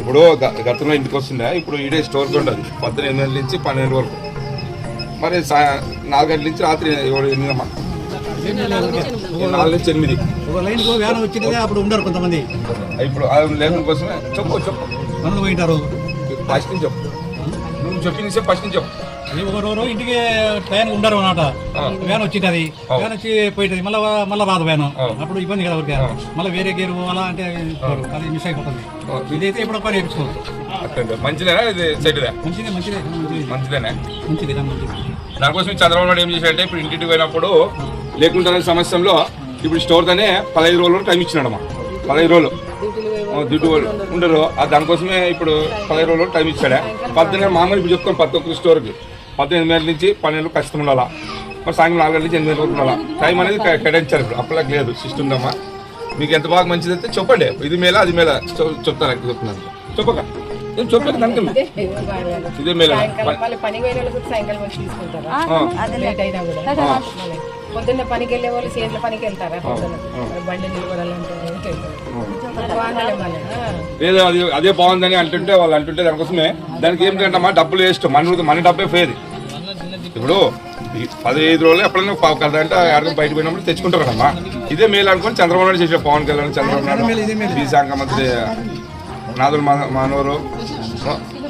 ఇప్పుడు గ- గతంలో ఇంటికి వస్తుండే ఇప్పుడు ఈడే స్టోర్ ఉండదు పొద్దున ఎనిమిది గంటల నుంచి పన్నెండు వరకు. మరి సా- నాలుగు గంటల నుంచి రాత్రి ఏడు ఎనిమిది అమ్మా. నాలుగు నుంచి ఎనిమిది. ఒక లైన్కు వ్యాన్ వచ్చింది అప్పుడు ఉండరు కొంతమంది. ఇప్పుడు లేకుండా కోసమే చెప్పు చెప్పు. ఫస్ట్ నుంచి చెప్పు. నువ్వు చెప్పిన ఫస్ట్ నుంచి చెప్పు. ఒక రోజు ఇంటికి టైం ఉండరు అన్నమాట. ఆ. వ్యాన్ వచ్చింది వ్యాన్ వచ్చి పోయింటది. మళ్ళీ మళ్ళీ రాదు వ్యాన్. అప్పుడు ఇబ్బంది కదా ఊరికే. మళ్ళీ వేరే గేరు అలా అంటే అది మిస్ అయిపోతుంది. ఇదైతే ఇప్పుడు పని నేర్చుకోవచ్చు మంచిదేనా ఇది మంచిదే మంచిదే మంచిదేనా? దానికోసం చంద్రబాబు నాయుడు ఏం చేశాడంటే ఇప్పుడు ఇంటికి పోయినప్పుడు లేకుంటే సమస్యలో ఇప్పుడు స్టోర్ తోనే పదహైదు రోజులు టైం ఇచ్చినాడమ్మా పదహైదు రోజులు. దుడ్డు వాళ్ళు ఉండరు. దానికోసమే ఇప్పుడు పదహైదు రోజులు టైం ఇచ్చాడా? పద్దెనిమిది మామూలు ఇప్పుడు చెప్తాం ప్రతి ఒక్క స్టోర్కి. పద్దెనిమిది గంటల నుంచి పన్నెండు ఖచ్చితంగా ఉండాలా? మరి సాయంత్రం నాలుగు గంటల నుంచి ఎనిమిది గంటల ఉండాలా? టైం అనేది కేటాయించారు ఇప్పుడు. అప్పటికి లేదు. సిస్టమ్ ఉందమ్మా. మీకు ఎంత బాగా మంచిది అయితే చెప్పండి. ఇది మేల అది మేల చెప్- చెప్తాను చెప్తున్నాను. చెప్పక. ఏం చెప్పక దానికి ఇదే మేల పొద్దున్న పనికి వెళ్ళే వాళ్ళు చేతుల పనికి వెళ్తారా? బండి. లేదు అది అదే బాగుందని అంటుంటే వాళ్ళు అంటుంటే దానికోసమే. దానికి ఏంటంటే డబ్బులు వేస్ట్. మన మన డబ్బే ఫేది ఇప్పుడు పదిహేను రోజులు ఎప్పుడైనా పావు కలద అంటే ఆడకం బయట పోయినప్పుడు తెచ్చుకుంటారు కదమ్మా ఇదే మేలు అనుకొని చంద్రబాబు నాయుడు చేసే పవన్ కళ్యాణ్ చంద్రబాబు నాయుడు బీ శాఖ మంత్రి నాదుల మానవరు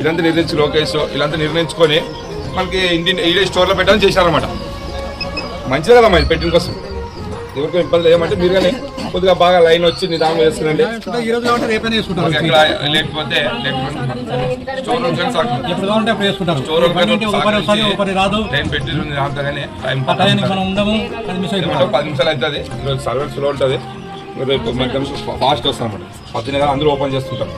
ఇదంతా నిర్ణయించి లోకేష్ ఇలాంతా నిర్ణయించుకొని మనకి ఇండియన్ ఈడే స్టోర్లో పెట్టాలని చేశారన్నమాట. మంచిదే కదమ్మా ఇది పెట్టిన కోసం. ఎవరికి ఇబ్బంది ఏమంటే మీరు కానీ కొద్దిగా బాగా లైన్ వచ్చి నిదానం ఎక్కడ లేకపోతే లేకపోతే స్టోర్ రూమ్ స్టోర్ పెట్టి రాగానే టైం పది నిమిషాలు అవుతుంది. ఈరోజు స్లో ఉంటుంది. రేపు ఫాస్ట్ వస్తాం అన్నమాట. పద్దెనిమిది అందరూ ఓపెన్ చేస్తుంటాం